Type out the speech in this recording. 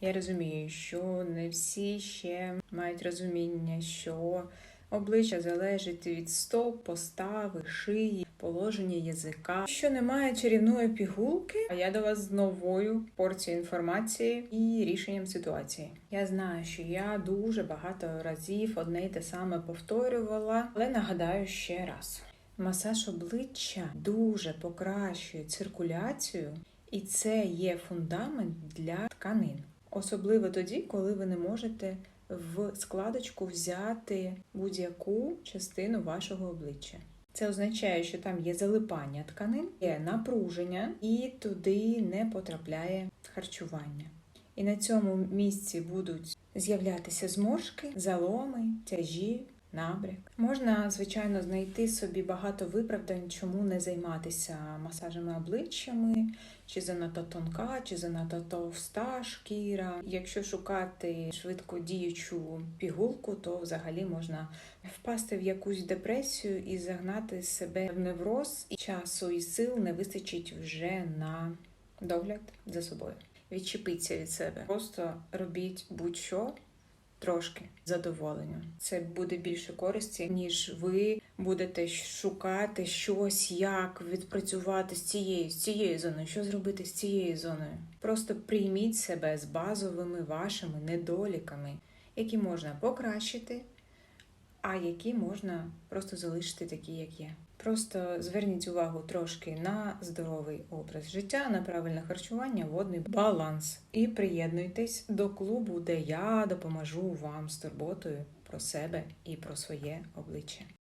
Я розумію, що не всі ще мають розуміння, що обличчя залежить від стоп, постави, шиї, положення язика. Що немає чарівної пігулки, а я до вас з новою порцією інформації і рішенням ситуації. Я знаю, що я дуже багато разів одне й те саме повторювала, але нагадаю ще раз. Масаж обличчя дуже покращує циркуляцію, і це є фундамент для тканин. Особливо тоді, коли ви не можете в складочку взяти будь-яку частину вашого обличчя. Це означає, що там є залипання тканин, є напруження, і туди не потрапляє харчування. І на цьому місці будуть з'являтися зморшки, заломи, тяжі, набряк. Можна, звичайно, знайти собі багато виправдань, чому не займатися масажами обличчями, чи занадто тонка, чи занадто товста шкіра. Якщо шукати швидко діючу пігулку, то взагалі можна впасти в якусь депресію і загнати себе в невроз, і часу і сил не вистачить вже на догляд за собою. Відчепіться від себе. Просто робіть будь-що трошки задоволення. Це буде більше користі, ніж ви будете шукати щось, як відпрацювати з цією, з цією зоною, що зробити з цією зоною. Просто прийміть себе з базовими вашими недоліками, які можна покращити, а які можна просто залишити такі, як є. Просто зверніть увагу трошки на здоровий образ життя, на правильне харчування, водний баланс. І приєднуйтесь до клубу, де я допоможу вам з турботою про себе і про своє обличчя.